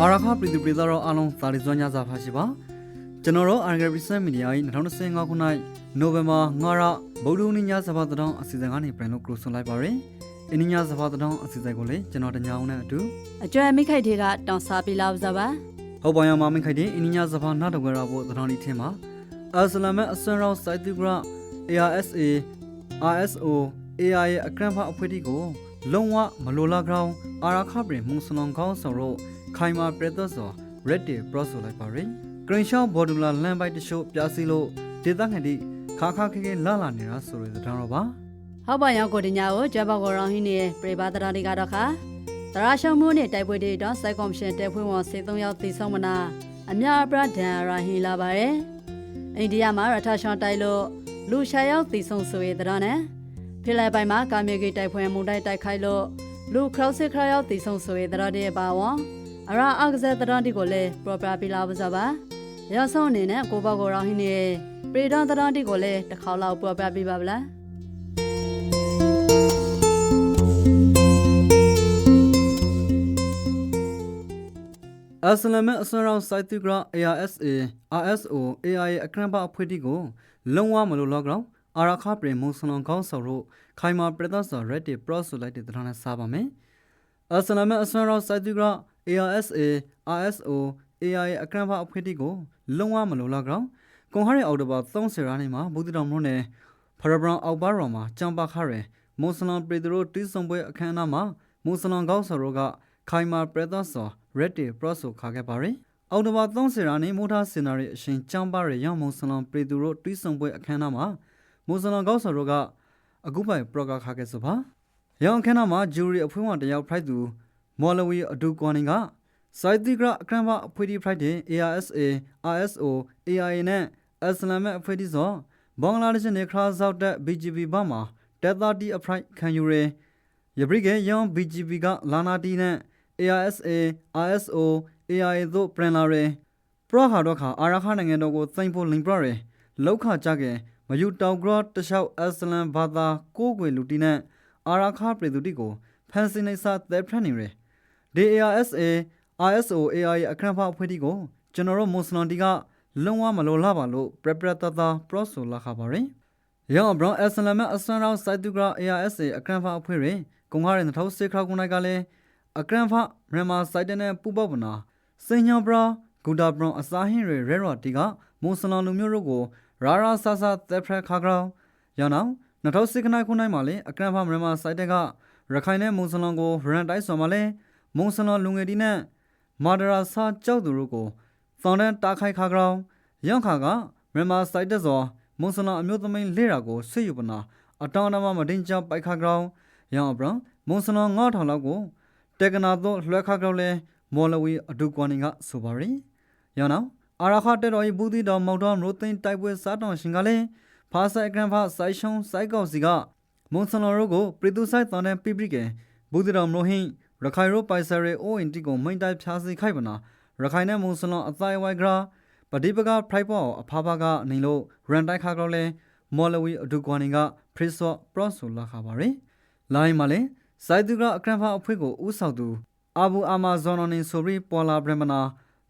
အာရခပြည်သူပြည်သားတို့အားလုံးသာလီစွမ်းညစာဖာရှိပါကျွန်တော်တို့ Argel Research Media ၏2025ခုနှစ်နိုဝင်ဘာ9ရက်ဗုဒ္ဓနေ့ညစပါတောင်းအစီအစဉ်ကနေပြန်လို့ကလို့ဆွန်လိုက်ပါရယ်။အင်းညစပါတောင်းအစီအစဉ်ကိုလေကျွန်တော်တညာအောင်နဲ့အတူအကျွမ်းမိခိုက်တွေကတောင်စားပြလာပါပါဟုတ်ပါရမမင်ခိုင်တဲ့အင်းညစပါနာတော့ကြရဖို့သတော်လေးထင်ပါအစလမ်အဆွန်ရောစိုက်တူဂရ ARSA RSO AI ရဲ့အကန့်ဖအဖွဲ့တီကိုလုံးဝမလိုလားကြောင်းအာရခပြည်မှုစနောင်ကောင်းဆောင်တို့ ခိုင်မာပြတ်သော Reddit ပရော့ဆိုလိုက်ပါရယ်ဂရင်ရှော့ဘော်ဒူလာလမ်းပိုက်တချို့ပြားစီလို့ဒေသခံတိခါခါခဲခဲလာလာနေတာဆိုရတဲ့တော့ပါဟုတ်ပါရောကိုတင်ညာကိုကျွမ်းပေါကိုရောင်းဟင်းနေပြေပါတရာတွေကတော့ခါတရာရှုံမှုနဲ့တိုက်ပွဲတွေတော့စိုက်ကော်မရှင်တဲဖွင့်ဝန်စေသုံးယောက်သိဆုံးမနာအများအပြားဒဏ်ရာဟင်းလာပါတယ်အိန္ဒိယမှာရထရှောင်းတိုက်လို့လူရှာယောက်သိဆုံးဆိုရတဲ့တော့နဲ့ဖိလစ်ပိုင်မှာကာမြေဂီတိုက်ဖွင့်မုန်တိုက်တိုက်ခိုက်လို့လူခရောက်စစ်ခရောက်သိဆုံးဆိုရတဲ့တော့တဲ့ပါဝန် အရာအကစားတဲ့တော့ဒီကိုလေပရိုပရာပီလာပါစားပါရဆောင်အနေနဲ့ကိုဘောကိုရောင်းဟင်းနေပြေတော့တဲ့တော့ဒီကိုလေတစ်ခေါက်လောက်ပရိုပရာပြပါဗလားအစလမ်အဆွန်ရောစိုက်တူဂရ ARSA RSO AI ရဲ့အကန့်ဖအဖွဲ့တီကိုလုံးဝမလိုတော့ကြောင်းအာရခပြည်မှုစနောင်ကောင်းဆောင်တို့ခိုင်မာပြတ်သော Reddit ပရော့ဆိုလိုက်တဲ့တဲ့နဲ့စားပါမယ်အစလမ်အဆွန်ရောစိုက်တူဂရ ARSA RSO AI အကန့်ဖအဖွဲ့တီကိုလုံးဝမလိုတော့ကြောင်းကွန်ဟာရီအော်တိုဘာ30ရာနေမှာဘူးတီတော်မြို့နယ်ဖရဘရန်အောက်ဘာရော်မှာចောင်းပါခရဲမွတ်စလမ်ပြည်သူတို့တီးဆုံပွဲအခမ်းအနားမှာမွတ်စလမ်ကောင်းဆောင်တို့ကခိုင်မာပြတ်သော Reddit ပရော့ဆိုခါခဲ့ပါရယ်အော်တိုဘာ30ရာနေမိုထားစင်နာရီအရှင်ចောင်းပါရဲရောင်မွန်စလမ်ပြည်သူတို့တီးဆုံပွဲအခမ်းအနားမှာမွတ်စလမ်ကောင်းဆောင်တို့ကအခုပိုင်ပရော့ကခါခဲ့ဆိုပါရောင်အခမ်းအနားမှာဂျူရီအဖွဲ့ဝင်တယောက်ဖိုက်သူ မော်လဝီအဒူကွန်နင်ကစိုက်တီဂရအခမ်းအအဖွဲ့ဒီဖိုက်တဲ့ ARSA RSO AI နဲ့အစ္စလာမ်အဖွဲ့ဒီဆိုဘင်္ဂလားဒေ့ရှ်နေခရာဇောက်တဲ့ BGB ဘာမှာတက်တာတီအဖရိုက်ခံယူရဲယပရိကေယောင် BGB ကလာနာတီနဲ့ ARSA RSO AI တို့ပြန်လာရဲပရဟာတော့ခါအာရခနိုင်ငံတော်ကိုသိမ့်ဖို့လိန်ပရရဲလောက်ခကြခဲ့မယူတောက်ဂရတလျှောက်အစ္စလမ်ဘာသာကိုးကွယ်လူတီနဲ့အာရခပြည်သူတီကိုဖန်စီနေစာသဲဖရနေရဲ DARSA RSO AI အခန့်ဖအဖွဲ့တီကိုကျွန်တော်တို့မွတ်စလင်တီကလုံးဝမလိုလားပါလို့ပရပရတတာပရော့ဆိုလာခပါရင်ရောင်ဘရောင်းအစ္စလမ်အစန်ရောင်းစိုက်တူဂရာ ARSA အခန့်ဖအဖွဲ့ရင်ကုံကားတဲ့2006ခါခုနှစ်ကလည်းအခန့်ဖမြန်မာစိုက်တဲ့နဲ့ပူပေါပနာစင်ညောဘရာဂူဒါဘရွန်အစာဟင်းရဲရဲရော်တီကမွတ်စလင်လူမျိုးတို့ကိုရာရာဆာဆာသက်ဖရခါဂရောင်းရောင်နောက်2006ခါခုနှစ်မှာလည်းအခန့်ဖမြန်မာစိုက်တဲ့ကရခိုင်နဲ့မွတ်စလင်ကိုရန်တိုက်ဆော်မှာလည်း မွန်စလလူငယ်တီနဲ့မာဒရာဆာကြောက်သူတို့ကိုဖောင်တန်တာခိုက်ခါကောင်ရောင်ခါကမြန်မာစိုက်တဲ့စောမွန်စလအမျိုးသမီးလေးရာကိုဆွေယူပနာအတောင်းတမမတင်ချပိုက်ခါကောင်ရောင်အပရမွန်စလ9000လောက်ကိုတေကနာတော့လွှဲခါကောင်လဲမော်လဝီအဒူကွန်နင်ကဆိုပါရီရောင်နောက်အာရခတက်တော်ဤဘူးတီတော်မောက်တော်ရိုသိန်းတိုက်ပွဲစားတောင်ရှင်ကလည်းဖာဆိုင်ကရန်ဖာဆိုင်ရှုံစိုက်ကောက်စီကမွန်စလရိုကိုပရီတူဆိုင်တောင်းတဲ့ပိပရိကေဘူးတီတော်မလို့ဟင်း ရခိုင်ရိုပိုင်ဆာရီအိုအင်တီကိုမိန်တိုက်ဖြားစီခိုက်ပနာရခိုင်နဲ့မွန်စလွန်အသိုင်းဝိုင်ဂရာပဒီပကဖရိုက်ပေါ်အဖာဖာကနေလို့ရန်တိုက်ခါကောလဲမော်လဝီအဒူကွန်နင်ကဖရစ်ဆော့ပရော့ဆိုလာခါပါရယ်လိုင်းမှာလဲစိုက်သူကအကရန်ဖာအဖွဲ့ကိုဥဆောင်သူအာဘူအာမာဇွန်နင်ဆိုရီပေါ်လာဘရမနာ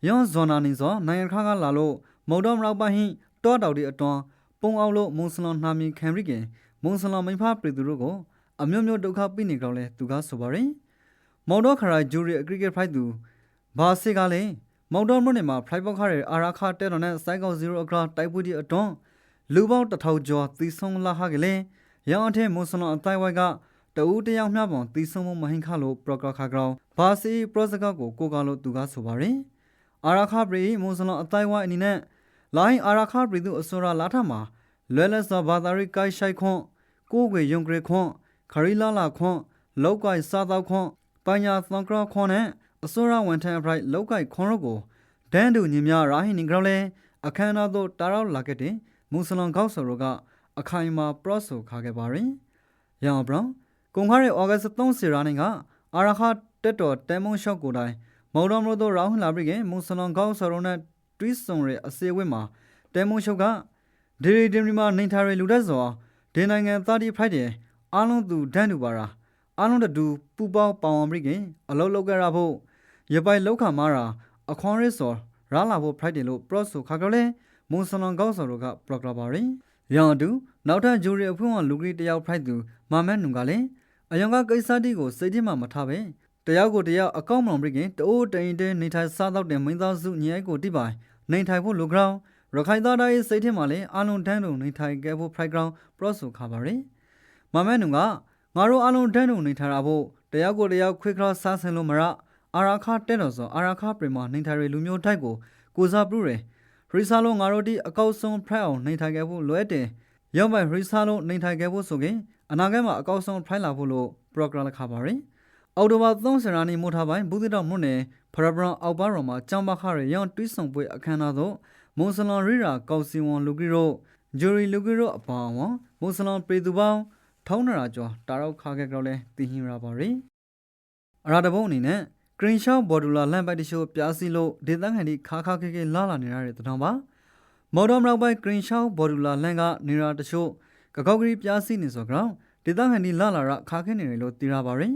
ယောဇွန်နာနင်စောနိုင်ငံခါကလာလို့မုံတော်မရောက်ပါဟင်တောတောက်ဒီအတွန်းပုံအောင်လို့မွန်စလွန်နှာမီခံရိကင်မွန်စလွန်မိဖပြည်သူတို့ကိုအမျိုးမျိုးဒုက္ခပိနေကြောင်းလဲသူကဆိုပါရယ် မော်ဒိုခရိုင်ဂျူရီအကရစ်ဖိုက်သူဘာစေကလည်းမော်ဒိုမြို့နယ်မှာဖရိုက်ပေါက်ခရဲအာရာခတဲတော်နဲ့စိုက်ကောက်0အကရာတိုက်ပွဲဒီအတွန်းလူပေါင်းတစ်ထောင်ကျော်သီဆုံးလာဟာကလေးရောင်အထက်မွန်စလွန်အတိုင်းဝိုက်ကတဦးတယောက်မျှပုံသီဆုံးမမဟင်ခလို့ပရကခါကောင်ဘာစီပရောစကကိုကိုကလို့သူကဆိုပါရင်အာရာခပရီမွန်စလွန်အတိုင်းဝိုက်အနေနဲ့လိုင်းအာရာခပရီသူအစောရလာထမှာလွယ်လက်စွာဘာသာရိကိုက်ရှိုက်ခွန်းကိုးကွယ်ယုံကြည်ခွန်းခရီလာလာခွန်းလောက်ကိုက်စားတော့ခွန်း ပညာသံကရခွန်နဲ့အစိုးရဝန်ထမ်းအဖိုက်လောက်ကိုက်ခွန်တို့ကိုဒန်တူညီများရာဟင်နင်ကြောလဲအခမ်းအနားသို့တာရောက်လာခဲ့တဲ့မွတ်စလင်ကောက်ဆော်တို့ကအခိုင်အမာပရော့ဆိုခါခဲ့ပါရင်။ရောင်ဘရောင်ကွန်ခါရဲ့ဩဂတ်စ်30ရာနိုင်ကအာရခတက်တော်တဲမုံရှော့ကိုတိုင်းမော်တော်မလို့တော့ရောင်းလာပြီးကမွတ်စလင်ကောက်ဆော်တို့နဲ့တွီးဆုံရဲ့အစေအဝတ်မှာတဲမုံရှော့ကဒေရီဒင်ရီမှာနေထားတဲ့လူတက်စွာဒေနိုင်ငံ30 Friday အားလုံးသူဒန်တူပါရာ အားလုံးတူပူပေါင်းပေါအောင်ပြီးကအလုံးလောက်ကြရဖို့ရပိုင်လောက်ခါမာရာအခွန်ရစ်စော်ရာလာဖို့ Friday လို့ pro ဆိုခါကလေးမွန်စလွန်ကောက်ဆော်တို့က program ပါရင်ရောင်တူနောက်ထပ်ဂျူရီအဖွင့်လူကြီးတယောက် Friday သူမမတ်နုံကလည်းအယောင်ကကိစ္စတိကိုစိတ်ထဲမှာမထားပဲတယောက်ကိုတယောက်အကောင့်မလုံးပြခင်တိုးတိန်တဲနေထိုင်စားတော့တဲ့မင်းသားစုညီအိုက်ကိုတိပိုင်နေထိုင်ဖို့လူကောင်ရခိုင်သားတိုင်းစိတ်ထဲမှာလည်းအလုံးတန်းတုံနေထိုင်ခဲ့ဖို့ Friday ground pro ဆိုခါပါရင်မမတ်နုံက ငါတို့အလုံးတန်းတုံနေထိုင်တာဖို့တယောက်ကိုတယောက်ခွေခရစားဆင်လို့မရအာရာခတဲ့တော်ဆိုအာရာခပရမနေထိုင်ရလူမျိုးတိုက်ကိုကိုစားပြုတယ်ရီဆာလုံးငါတို့ဒီအကောက်ဆုံးဖရိုက်အောင်နေထိုင်ခဲ့ဖို့လွယ်တယ်ရောက်မဲ့ရီဆာလုံးနေထိုင်ခဲ့ဖို့ဆိုရင်အနာဂတ်မှာအကောက်ဆုံးဖရိုက်လာဖို့လို့ program လက်ခါပါရင်အော်တိုဘာ30ရာနီမိုထားပိုင်းဘူးတိတော်မြို့နယ်ဖရဘရန်အောက်ပါရောမှာကျောင်းပါခရရောင်းတွိဆုံပွဲအခမ်းအနားသို့မွန်စလန်ရီရာကောက်စီဝန်လူကြီးတို့ဂျူရီလူကြီးတို့အပါအဝင်မွန်စလန်ပြည်သူပေါင်း ထောင်းနရာကျော်တာရောက်ခါခဲ့ကြောင်းလဲသိဟင်ရပါရီအရာတဘုံအနေနဲ့ဂရင်းရှောင်းဘော်ဒူလာလမ်းပိုက်တရှို့ပြားစီလို့ဒေသခံတွေခါခါခဲခဲလာလာနေရတဲ့တောင်ပါမော်ဒမ်ရောက်ပိုက်ဂရင်းရှောင်းဘော်ဒူလာလမ်းကနေရာတချို့ကကောက်ကလေးပြားစီနေဆိုကြောင်းဒေသခံတွေလာလာရခါခဲနေတယ်လို့သိရပါရင်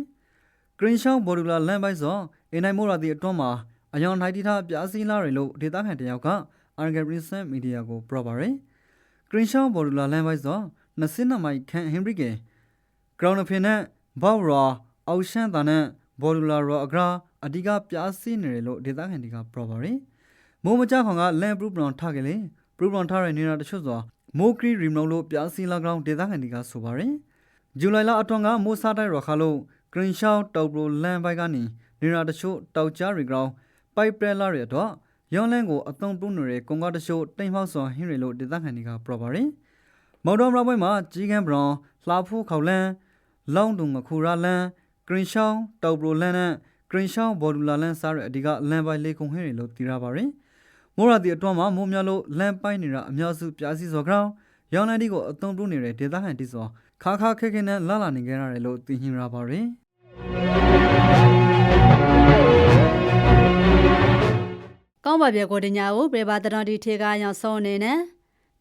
ဂရင်းရှောင်းဘော်ဒူလာလမ်းပိုက်ဆိုအင်နိုင်မိုရာတီအတွန်းမှာအယောင်ထိုက်တီထားပြားစီလာတယ်လို့ဒေသခံတယောက်ကအာဂရီဆန်မီဒီယာကိုပြောပါရယ်ဂရင်းရှောင်းဘော်ဒူလာလမ်းပိုက်ဆို 20နမိုင်ခန့်ဟင်ဘရီကေဂရောင်းနဖင်နဲ့ဘောက်ရာအောက်ရှန်တာနဲ့ဘော်ဒူလာရောအဂရာအဓိကပြားစီနေတယ်လို့ဒေသခံတွေကပြောပါရယ်မိုးမကြခေါင်ကလန်ပရူပလွန်ထားကြလေပရူပလွန်ထားတဲ့နေတာတချို့ဆိုမိုကရီရီမနိုလို့ပြားစီလာကောင်ဒေသခံတွေကဆိုပါရယ်ဇူလိုင်လအတွန်းကမိုးစားတိုက်ရခါလို့ဂရင်းရှောင်းတောက်ပရိုလန်ဘိုက်ကနေနေတာတချို့တောက်ကြားရီကောင်ပိုက်ပရလာရတော့ရောင်းလန်းကိုအသုံးပြုနေတဲ့ကွန်ကားတချို့တိမ်ဟောက်စွာဟင်းရီလို့ဒေသခံတွေကပြောပါရယ် မော်တော်မရပွဲမှာကြီးကန်းဘရောင်လှဖူးခေါလန်းလောင်းတုံငခုရာလန်းဂရင်းရှောင်းတောက်ပရိုလန်းနဲ့ဂရင်းရှောင်းဘော်ဒူလာလန်းစားတဲ့အဓိကလန်ပိုင်လေးခုံဟင်းရီလို့သိရပါရယ်မိုးရာတီအတွန်းမှာမိုးများလို့လန်ပိုင်နေတာအများစုပြားစီစော်ကောင်ရောင်းလန်းဒီကိုအသုံးပြုနေတဲ့ဒေသခံတိစောခါခါခဲခဲနဲ့လာလာနေကြရတယ်လို့သိဟင်ရပါရယ်ကောင်းပါပြေကိုတညာကိုပြေပါတတော်ဒီထေကရောင်ဆုံးအနေနဲ့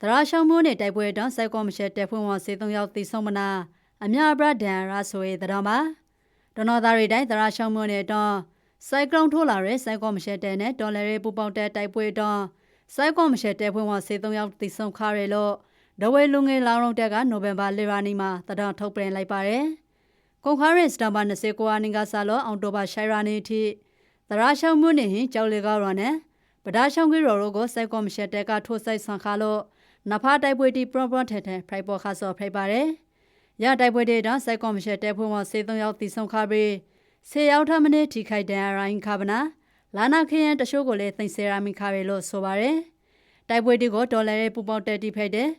တရာရှောင်းမိုးနဲ့တိုက်ပွဲတောင်းစိုက်ကောမရှက်တက်ဖွင့်ဝန်စေသုံးယောက်သိဆုံးမနာအမြအပရဒန်ရာဆိုရတဲ့တော်မှာဒနော်သားရီတိုင်းတရာရှောင်းမိုးနဲ့တောင်းစိုက်ကလုန်းထိုးလာတဲ့စိုက်ကောမရှက်တဲနဲ့ဒေါ်လာရေးပူပေါင်းတဲ့တိုက်ပွဲတောင်းစိုက်ကောမရှက်တက်ဖွင့်ဝန်စေသုံးယောက်သိဆုံးခါရလို့ဒဝဲလူငယ်လောင်ရုံတက်ကနိုဝင်ဘာလရာနီမှာတတော်ထုတ်ပြန်လိုက်ပါတယ်ကွန်ခါရစ်စတမ်ဘာ29အနင်္ဂါဆာလောအောက်တိုဘာရှိုင်ရာနီထိတရာရှောင်းမိုးနဲ့ဟင်ကြောက်လေကောက်ရနဲ့ပဒါရှောင်းကြီးရော်တို့ကိုစိုက်ကောမရှက်တဲကထိုးဆိုင်ဆန်ခါလို့ နဖားတိုက်ပွဲတီပရပရထဲထဲဖိုက်ပေါ်ခါဆော့ဖိုက်ပါတယ်။ရတိုက်ပွဲတေတော့စိုက်ကောမရှက်တဲဖွင့်ဝစေသုံးယောက်တီဆုံးခါပြီးဆေရောက်ထမင်းထိခိုက်တဲ့ရိုင်းခါပနာလာနာခရင်တရှိုးကိုလည်းသိမ့်စေရာမိခါရလို့ဆိုပါတယ်။တိုက်ပွဲတီကိုဒေါ်လာရဲ့ပူပေါက်တက်တီဖိုက်တဲ့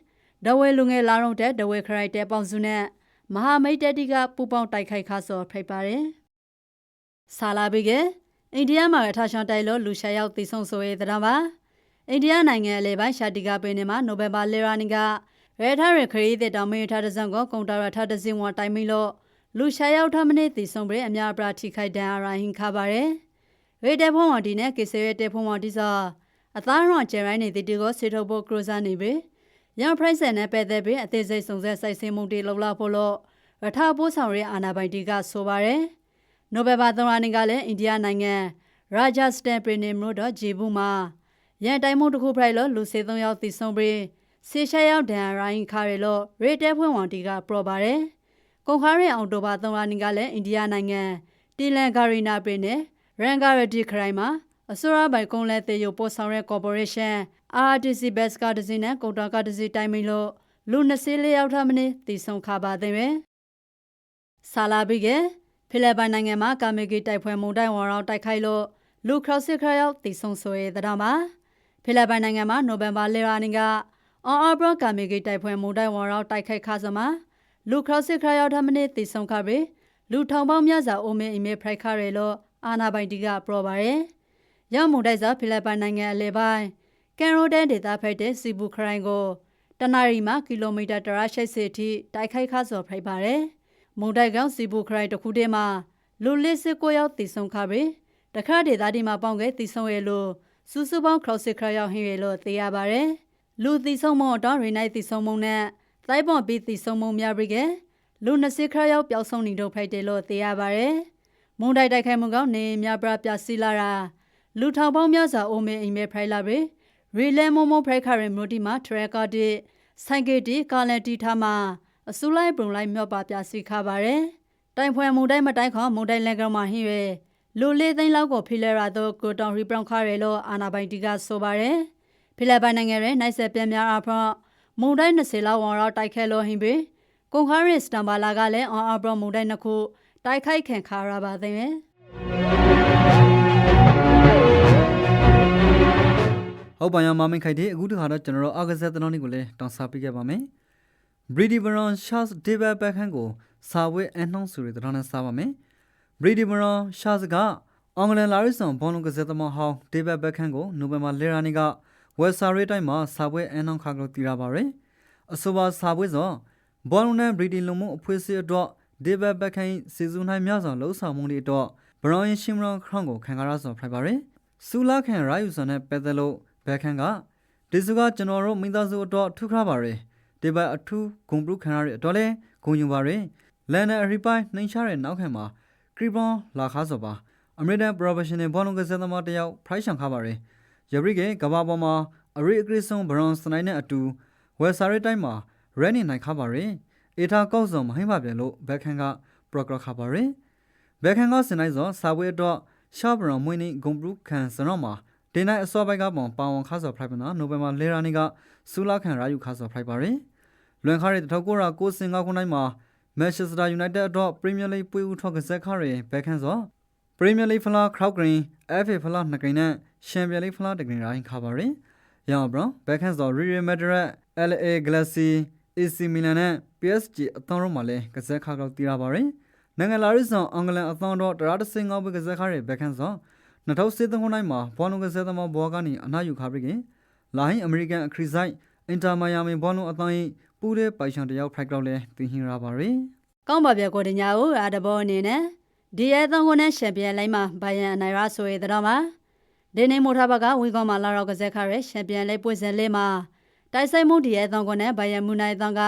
ဒဝဲလူငယ်လာတော့တဲ့ဒဝဲခရိုက်တဲ့ပေါင်စုနဲ့မဟာမိတ်တက်တီကပူပေါက်တိုက်ခိုက်ခါဆော့ဖိုက်ပါတယ်။ဆာလာဘီကအိန္ဒိယမှာထရှောင်းတိုက်လို့လူရှာရောက်တည်ဆုံဆိုရဲတဲ့ပါ အိန္ဒိယနိုင်ငံအလဲပိုင်းရှာတီကပင်နေမှာနိုဘယ်ဘာလေရာနီကရဲထားရခရီးတဲ့တောင်မင်းထားတဲ့ဇံကိုကွန်တာရထားတဲ့ဇင်ဝတိုင်မီလို့လူရှာရောက်ထမနေတည်ဆုံပြီးအများပရာထိခိုက်ဒဏ်အရာဟင်ခါပါရယ်ရေတဲဖုံးဝဒီနဲ့ကေဆေရဲတဲဖုံးဝဒီစာအသားရောင်ကျဲရိုင်းနေတဲ့တီကိုဆေထုတ်ဖို့ကရိုဇာနေပြီရန်ပရိုက်ဆန်နဲ့ပဲတဲ့ပြီးအသေးစိတ်စုံစက်စိုက်စင်းမှုတွေလှုပ်လာဖို့လို့ရထားပိုးဆောင်ရဲအာနာပိုင်တီကဆိုပါရယ်နိုဘယ်ဘာ3ရက်နေ့ကလည်းအိန္ဒိယနိုင်ငံရာဂျစတန်ပရီနီမြို့တော်ဂျီဘူးမှာ ရန်တိုင်းမှုတစ်ခုဖိုက်လို့လူစေသုံးယောက်တည်ဆုံးပြီးဆေရှာရောက်ဒန်ရိုင်းခါရလို့ရေတဲဖွင့်ဝန်တီကပရော်ပါတယ်။ကွန်ခါရင်အောက်တိုဘာ3ရက်နေ့ကလည်းအိန္ဒိယနိုင်ငံတီလန်ဂါရီနာပရီနဲ့ရန်ဂါရတီခရိုင်မှာအစိုးရပိုင်ကုန်းလဲတေယိုပို့ဆောင်ရဲကော်ပိုရေးရှင်း RTC ဘက်စကဒဇင်းနဲ့ကုန်တာကဒဇင်းတိုင်းမီလို့လူ24ယောက်ထမင်းတည်ဆုံးခါပါတဲ့ပဲ။ဆာလာဘီကဖိလစ်ပိုင်နိုင်ငံမှာကာမီဂီတိုက်ပွဲမုန်တိုင်းဝါရောတိုက်ခိုက်လို့လူခရော့စစ်ခရောက်တည်ဆုံဆိုရတဲ့တော့မှာ ဖိလစ်ပိုင်နိုင်ငံမှာနိုဝင်ဘာလရာနီကအော်အော်ဘရကာမီဂီတိုက်ပွဲမုန်တိုင်းဝါရောက်တိုက်ခိုက်ခါစမှာလူခရော့စစ်ခရောက်ထမင်းတည်ဆုံခပြီးလူထောင်ပေါင်းများစွာအိုမေအီမေဖရိုက်ခရဲလို့အာနာပိုင်တီကပြောပါရယ်ရမုန်တိုက်စာဖိလစ်ပိုင်နိုင်ငံအလဲပိုင်းကန်ရိုဒန်ဒေသဖိုက်တဲ့စီဘူခရိုင်ကိုတနရီမှာကီလိုမီတာ180အထိတိုက်ခိုက်ခါစော်ဖိုက်ပါတယ်မုန်တိုက်ကောင်စီဘူခရိုင်တစ်ခုတည်းမှာလူလစ်စစ်ကိုရောက်တည်ဆုံခပြီးတခါဒေသဒီမှာပေါင်ကဲတည်ဆုံရလို့ စူးစူးပေါင်းခရော့စစ်ခရရောက်ဟင်းရလို့သိရပါတယ်လူတည်ဆုံမတော့ရီနိုင်တည်ဆုံမုံနဲ့သိုက်ပွန်ပြီးတည်ဆုံမုံများပြီးကလူ20ခရရောက်ပျောက်ဆုံးနေတော့ဖိုက်တယ်လို့သိရပါတယ်မုန်တိုင်းတိုက်ခိုက်မှုကောင်းနေမြပရာပြစီလာရာလူထောင်ပေါင်းများစွာအိုမေအိမ်မဲဖရိုင်လာပဲရီလဲမုံမုံဖရိုက်ခရမိုတီမှာထရကာတီဆိုင်ကေတီကာလန်တီထားမှာအစူလိုက်ပုံလိုက်မြော့ပါပြစီခါပါတယ်တိုင်ဖွဲမုန်တိုင်းမတိုင်းခေါမုန်တိုင်းလက်ကမှာဟင်းရဲ လူလေးသိန်းလောက်ကိုဖိလဲရာတော့ကိုတောင်ရီပရောင်ခရဲလို့အာနာပိုင်တီကဆိုပါတယ်ဖိလစ်ပိုင်နိုင်ငံရဲ့နိုင်ဆက်ပြင်းများအဖော်မုန်တိုင်း20လောက်ဝန်တော့တိုက်ခဲလို့ဟင်းပြီကွန်ခါရစ်စတမ်ဘာလာကလည်းအော်အဘရမုန်တိုင်းနှစ်ခုတိုက်ခိုက်ခံခါရပါသေးတယ်ဟုတ်ပါရမမင်းခိုက်တဲ့အခုတခါတော့ကျွန်တော်တို့အာဂဇက်တနောင်းလေးကိုလည်းတောင်းစားပေးခဲ့ပါမယ်ဘရီဒီဘရွန်ရှာစ်ဒေဗယ်ဘက်ခန်ကိုစာဝဲအနှောင်းစုတွေတတော်နဲ့စားပါမယ်ဘ ရီဒီဘရွန်ရှာစ်ကအင်္ဂလန်လာရီဆန်ဘောလုံးကစားသမားဟောင်းဒေဗယ်ဘက်ခန်ကိုနိုဝင်ဘာလရာနီကဝက်ဆာရီတိုင်းမှာစာဝဲအနှောင်းခါကလို့တည်ရပါရယ်အဆိုပါစာဝဲစောဘောလုံးနဲ့ဘရီဒီလုံမှုအဖွဲ့အစည်းအတွက်ဒေဗယ်ဘက်ခန်စီဇူနိုင်များစွာလှုပ်ဆောင်မှုတွေအတွက်ဘရောင်းရှင်မရန်ခရောင်းကိုခံကားရဆိုဖိုက်ပါရယ်ဆူလာခင်ရာယူဆန်နဲ့ပက်သလို့ဘက်ခန်ကဒီစုကကျွန်တော်တို့မိသားစုအတွက်ထူခါပါရယ်ဒီဘက်အထူးဂုံပရုခံရတဲ့အတွက်လဲဂုံယူပါရယ်လန်နယ်အရီပိုင်းနှိမ်ချတဲ့နောက်ခံမှာ ကရီဘွန်လာခါဆိုပါအမေရိကန်ပရိုဖက်ရှင်နယ်ဘောလုံးကစားသမားတယောက်ဖရိုက်ရှန်ခါပါရယ်ယဘရိကကဘာပေါ်မှာအရီအကရစ်ဆွန်ဘရွန်စနိုင်းနဲ့အတူဝယ်ဆာရီတိုင်းမှာရန်နေနိုင်ခါပါရယ်အေထာကောက်စုံမဟိမ့်ပါပြန်လို့ဘက်ခန်ကပရိုဂရခါပါရယ်ဘက်ခန်ကစနိုင်းစောစာဝဲအတွက်ရှာဘရွန်မွေးနေဂုံပရုခံစနော်မှာဒီနိုင်အစောပိုက်ကပုံပါဝန်ခါဆော်ဖလိုက်ပနာနိုဝင်ဘာလေရာနီကဆူလာခံရာယူခါဆော်ဖလိုက်ပါရယ်လွန်ခါရီတထောက်ကိုရာကိုစင်ကခုနိုင်မှာ မန်ချက်စတာယူနိုက်တက်အတွက်ပရီးမီယာလိပွေးဦးထောက်ကစားခါရယ်ဘက်ခန်ဆောပရီးမီယာလိဖလားခရော့ဂရင်း FA ဖလားနှစ်ကိန်းနဲ့ချန်ပီယံလိဖလားတစ်ကိန်းရိုင်းခါပါရယ်ရအောင်ဘရောဘက်ခန်ဆောရီရီမက်ဒရက် LA Galaxy AC Milan နဲ့ PSG အသံရောမှာလည်းကစားခါကောက်တီးရပါရယ်နိုင်ငံလာရီဆောင်အင်္ဂလန်အသံတော်တရာတစင်ငေါဘကစားခါရယ်ဘက်ခန်ဆော2013ခုနှစ်မှာဘောလုံးကစားသမားဘောကနေအနားယူခါပြီးခင်လာဟင်းအမေရိကန်အခရီးဆိုင် အင်တာမိုင်ယာမီဘောလုံးအသင်းပူးတဲ့ပိုင်ရှင်တယောက်ဖိုက်ကောက်လဲတင်ဟင်ရပါရယ်ကောင်းပါပြကိုတညာကိုအာတဘောအနေနဲ့ဒီရဲသုံးခုနဲ့ရှင်ပြန်လိုက်မှာဘိုင်ယန်အနိုင်ရဆိုရတဲ့တော့မှာဒီနေ့မိုထားဘကဝီကောမှာလာတော့ကစားခရဲရှင်ပြန်လေးပွင့်စင်လေးမှာတိုက်ဆိုင်မှုဒီရဲသုံးခုနဲ့ဘိုင်ယန်မူနိုင်သုံးက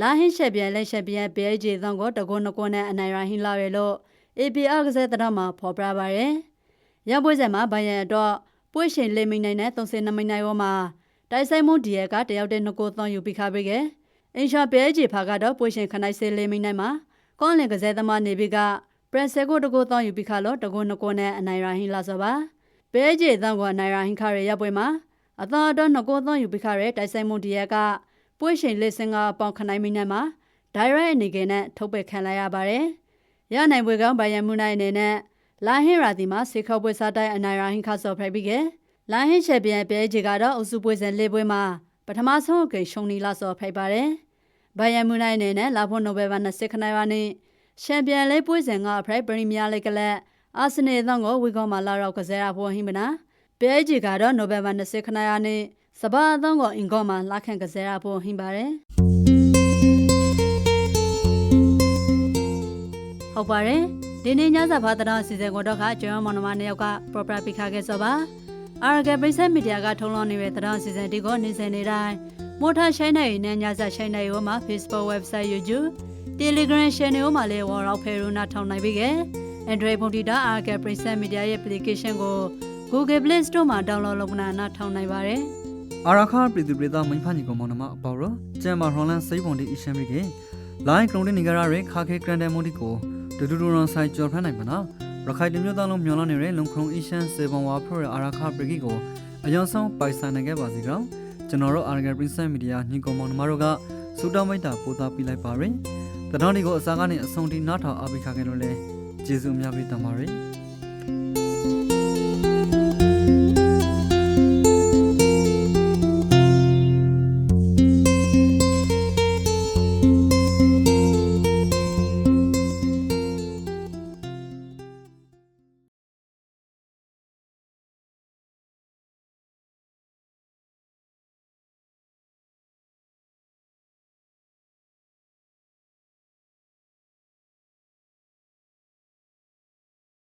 လာဟင်းရှင်ပြန်လေးရှင်ပြန်ပေဂျီသုံးကိုတကုန်းနကုန်းနဲ့အနိုင်ရဟင်းလာရလို့ APR ကစားတဲ့တော့မှာဖော်ပြပါရယ်ရပွဲစဉ်မှာဘိုင်ယန်တော့ပွင့်ရှင်လေးမိနိုင်နဲ့32မိနိုင်ဝမှာ တိုက်ဆိုင်မှုဒီရဲကတယောက်တည်းနှစ်ကိုသုံးယူပြီးခါပေးခဲ့အင်ရှာပဲဂျီဖာကတော့ပွင့်ရှင်ခနိုင်စေလေးမိနိုင်မှာကွန်လင်ကစားသမားနေပြီးကပရက်ဆဲကိုတကိုတောင်းယူပြီးခါလို့တကိုနကိုနဲ့အနိုင်ရာဟင်းလာစောပါပဲဂျေတောင်းကအနိုင်ရာဟင်းခရရပွဲမှာအသာတော့နကိုတောင်းယူပြီးခရတိုက်ဆိုင်မှုဒီရကပွင့်ရှင်လေးစင်ကပေါင်ခနိုင်မိနဲ့မှာဒိုင်ရက်အနေနဲ့ထုတ်ပယ်ခံလိုက်ရပါတယ်ရနိုင်ပွဲကောင်ဘိုင်ယန်မူနိုင်အနေနဲ့လာဟင်းရာဒီမှာစေခောက်ပွဲစားတိုင်းအနိုင်ရာဟင်းခါစော်ဖိုက်ပြီးက လာဟင်းချက်ပြန်ပဲဂျေကတော့အုပ်စုပွဲစဉ်လေးပွဲမှာပထမဆုံးအကြိမ်ရှုံနီလာစော်ဖိုက်ပါတယ်ဘိုင်ယန်မူနိုင်အနေနဲ့လာဖို့နိုဘယ်ဘာ20ခနိုင်ပါနေချန်ပီယံလေးပွဲစဉ်ကဖရိုက်ပရီးမီးယားလိဂ်ကလည်းအာဆင်နယ်သောကိုဝီကောမှာလာတော့ကစားရဖို့ဟိမနာပဲဂျီကတော့နိုဘယ်ဘာ20ခနိုင်ရနေစပါအသောကိုအင်ကောမှာလာခန့်ကစားရဖို့ဟိပါတယ်ဟုတ်ပါတယ်ဒီနေ့ညစာဖာတတော်အစီအစဉ်ကိုတော့ကကျွမ်းမောင်နှမနှစ်ယောက်က proper ပိခါခဲ့စောပါ အာရဂပရိစက်မီဒီယာကထုံးလွှင့်နေတဲ့တတော်အစီအစဉ်ဒီကိုနေစဉ်နေတိုင်းမိုးထားရှိုင်းနိုင်နဲ့ညစာရှိုင်းနိုင်ရောမှာ Facebook website YouTube Telegram channel မှာလည်းဝေါ်ရောက်ဖဲရိုနာထောင်နိုင်ပြီကဲ Android ပုံတီတာ Arca Princess Media ရဲ့ application ကို Google Play Store မှာ download လုပ်နာနာထောင်နိုင်ပါတယ်အာရခါပြည်သူပြည်သားမိဖာညီကောင်မောင်နှမအပေါရောကျမ်းမာဟွန်လန်စိတ်ပုံဒီအရှမ်းပြီးကလိုင်းကလုံးတဲ့နေကြရခါခဲဂရန်ဒမ်မိုဒီကိုဒူဒူဒူရန်ဆိုင်ကျော်ဖမ်းနိုင်ပါနော် ရခိုင်တမျိုးသားလုံးမျောလနေတဲ့လုံခုံအရှမ်းစေဘွန်ဝါဖရိုအာရခါပရိဂီကိုအယောင်ဆောင်ပိုင်ဆိုင်နိုင်ခဲ့ပါစီကောင်ကျွန်တော်တို့အာရဂပရိစက်မီဒီယာညီကောင်မောင်နှမတို့ကစူတောင်းမိတ်တာပို့သားပေးလိုက်ပါရယ်တတော်ဒီကိုအစားကနေအဆုံးထိနားထောင်အားပေးခါခဲ့လို့လဲကျေးဇူးအများကြီးတင်ပါတယ်